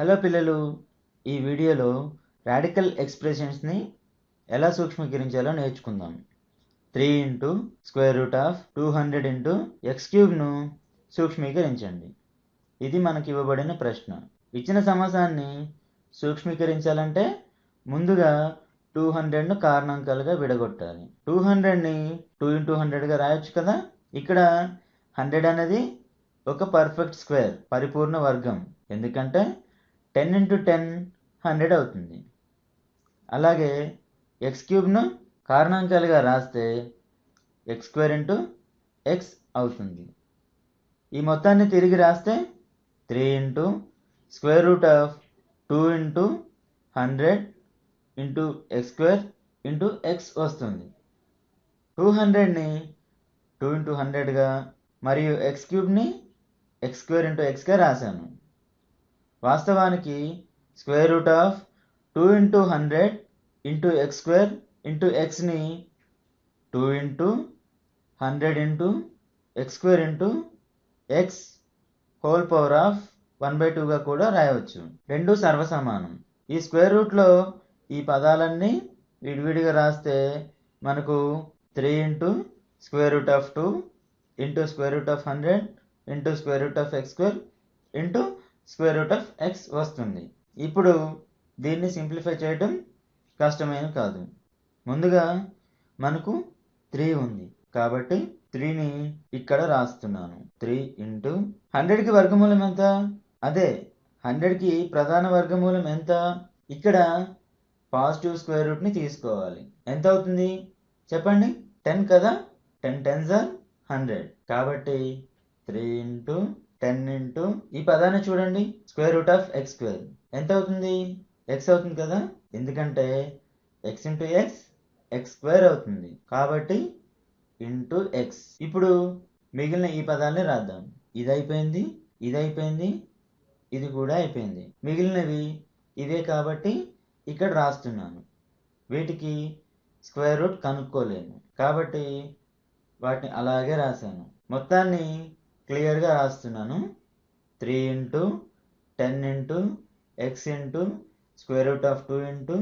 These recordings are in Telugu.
హలో పిల్లలు ఈ వీడియోలో రాడికల్ ఎక్స్ప్రెషన్స్ని ఎలా సూక్ష్మీకరించాలో నేర్చుకుందాం. Three into square root of two hundred into x క్యూబ్ను సూక్ష్మీకరించండి. ఇది మనకి ఇవ్వబడిన ప్రశ్న. ఇచ్చిన సమాసాన్ని సూక్ష్మీకరించాలంటే ముందుగా టూ హండ్రెడ్ను కారణాంకాలుగా విడగొట్టాలి. టూ హండ్రెడ్ని టూ ఇంటూ హండ్రెడ్గా రాయొచ్చు కదా? ఇక్కడ హండ్రెడ్ అనేది ఒక పర్ఫెక్ట్ స్క్వేర్ పరిపూర్ణ వర్గం. ఎందుకంటే టెన్ ఇంటూ టెన్ హండ్రెడ్ అవుతుంది. అలాగే ఎక్స్ క్యూబ్ను కారణాంకాలుగా రాస్తే ఎక్స్ స్క్వేర్ ఇంటూ ఎక్స్ అవుతుంది. ఈ మొత్తాన్ని తిరిగి రాస్తే three into square root of two into hundred into x square into x వస్తుంది. టూ హండ్రెడ్ని టూ ఇంటూ హండ్రెడ్గా మరియు ఎక్స్ క్యూబ్ని ఎక్స్ స్క్వేర్ ఇంటూ ఎక్స్గా రాశాను. వాస్తవానికి square root of two into hundred into x square into ఎక్స్ని two into hundred into x square into x whole power of one by టూగా కూడా రాయవచ్చు. రెండు సర్వసమానం. ఈ స్క్వేర్ రూట్లో ఈ పదాలన్నీ విడివిడిగా రాస్తే మనకు three into square root of two into square root of hundred into square root of x square into square root of x వస్తుంది. ఇప్పుడు దీన్ని సింప్లిఫై చేయడం కష్టమేం కాదు. ముందుగా మనకు త్రీ ఉంది. కాబట్టి త్రీని ఇక్కడ రాస్తున్నాను. త్రీ ఇంటూ హండ్రెడ్కి వర్గమూలం ఎంత? అదే హండ్రెడ్కి ప్రధాన వర్గమూలం ఎంత? ఇక్కడ పాజిటివ్ స్క్వేర్ రూట్ని తీసుకోవాలి. ఎంత అవుతుంది? చెప్పండి. టెన్ కదా? Ten tens or hundred. కాబట్టి త్రీ ఇంటూ టెన్ ఇంటూ ఈ పదాన్ని చూడండి square root of x square. ఎంత అవుతుంది? ఎక్స్ అవుతుంది కదా? ఎందుకంటే x into x x square అవుతుంది. కాబట్టి ఇంటూ ఎక్స్. ఇప్పుడు మిగిలిన ఈ పదాలని రాద్దాం. ఇది అయిపోయింది ఇది అయిపోయింది ఇది కూడా అయిపోయింది. మిగిలినవి ఇవే కాబట్టి ఇక్కడ రాస్తున్నాను. వీటికి స్క్వేర్ రూట్ కనుక్కోలేను కాబట్టి వాటిని అలాగే రాశాను. మొత్తాన్ని క్లియర్గా రాస్తున్నాను. Three into ten into x into square root of two into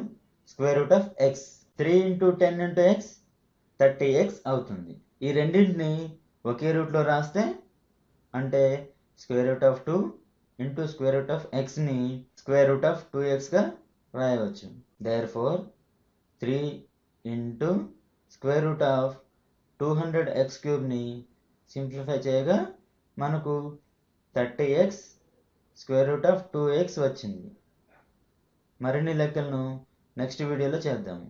square root of x. Three into ten into x thirty x అవుతుంది. ఈ రెండింటిని ఒకే రూట్లో రాస్తే అంటే square root of two into square root of ఎక్స్ని square root of two ఎక్స్గా రాయవచ్చు. Therefore three into square root of two hundred x క్యూబ్ని simplify చేయగా మనకు thirty x square root of two x వచ్చింది. మరిన్ని లెక్కలను నెక్స్ట్ వీడియోలో చేద్దాము